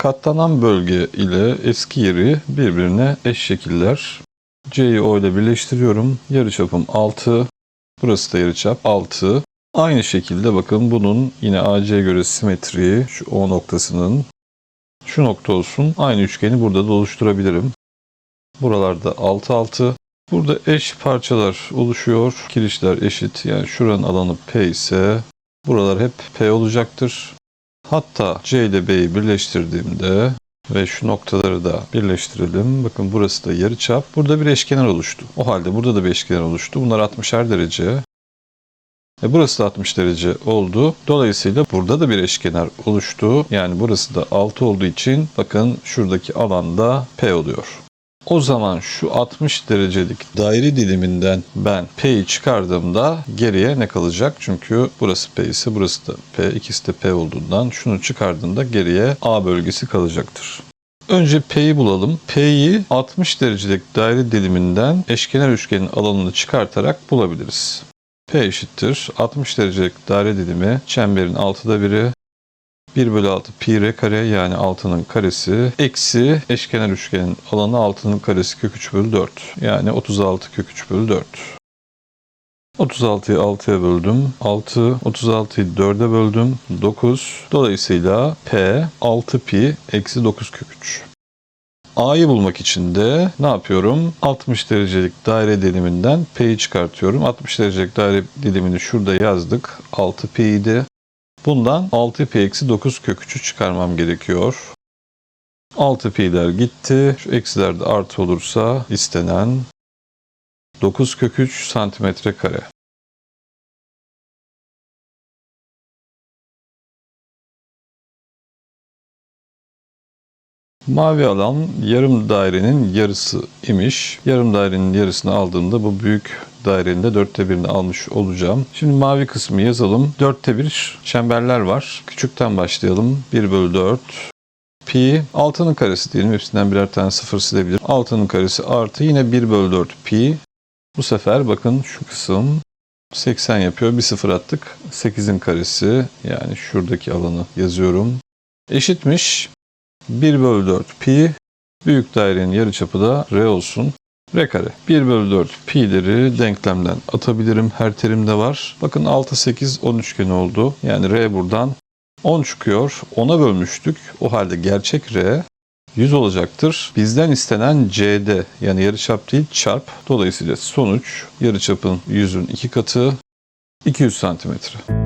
Katlanan bölge ile eski yeri birbirine eş şekiller. C'yi O ile birleştiriyorum. Yarıçapım 6. Burası da yarıçap 6. Aynı şekilde bakın bunun yine AC'ye göre simetriği şu O noktasının şu nokta olsun. Aynı üçgeni burada da oluşturabilirim. Buralarda 6 6. Burada eş parçalar oluşuyor. Kirişler eşit. Yani şuranın alanı P ise buralar hep P olacaktır. Hatta C ile B'yi birleştirdiğimde ve şu noktaları da birleştirelim. Bakın burası da yarıçap. Burada bir eşkenar oluştu. O halde burada da bir eşkenar oluştu. Bunlar 60'er derece. E burası da 60 derece oldu. Dolayısıyla burada da bir eşkenar oluştu. Yani burası da 6 olduğu için bakın şuradaki alanda P oluyor. O zaman şu 60 derecelik daire diliminden ben P'yi çıkardığımda geriye ne kalacak? Çünkü burası P ise burası da P, ikisi de P olduğundan şunu çıkardığımda geriye A bölgesi kalacaktır. Önce P'yi bulalım. P'yi 60 derecelik daire diliminden eşkenar üçgenin alanını çıkartarak bulabiliriz. P eşittir 60 derecelik daire dilimi çemberin altıda biri 1 bölü 6 pi r kare yani 6'nın karesi eksi eşkenar üçgenin alanı 6'nın karesi kök 3 bölü 4 yani 36 kök 3 bölü 4. 36'yı 6'ya böldüm. 6, 36'yı 4'e böldüm. 9. Dolayısıyla P 6 pi eksi 9 kök 3. A'yı bulmak için de ne yapıyorum? 60 derecelik daire diliminden P'yi çıkartıyorum. 60 derecelik daire dilimini şurada yazdık. 6 pi idi. Bundan 6 pi eksi 9 kök 3'ü çıkarmam gerekiyor. 6 pi'ler gitti. Şu eksiler de artı olursa istenen 9 kök 3 santimetre kare. Mavi alan yarım dairenin yarısı imiş. Yarım dairenin yarısını aldığımda bu büyük dairenin de dörtte birini almış olacağım. Şimdi mavi kısmı yazalım. Dörtte bir çemberler var. Küçükten başlayalım. 1 bölü 4 pi 6'nın karesi diyelim. Hepsinden birer tane sıfır silebilir. 6'nın karesi artı yine 1 bölü 4 pi. Bu sefer bakın şu kısım 80 yapıyor. Bir sıfır attık. 8'in karesi yani şuradaki alanı yazıyorum. Eşitmiş 1 bölü 4 pi büyük dairenin yarıçapı da r olsun. R kare. 1 bölü 4 pi'leri denklemden atabilirim. Her terimde var. Bakın 6, 8, 10 üçgeni oldu. Yani R buradan 10 çıkıyor. 10'a bölmüştük. O halde gerçek R 100 olacaktır. Bizden istenen CD yani yarıçap değil çarp. Dolayısıyla sonuç yarıçapın 100'ün 2 katı 200 santimetre.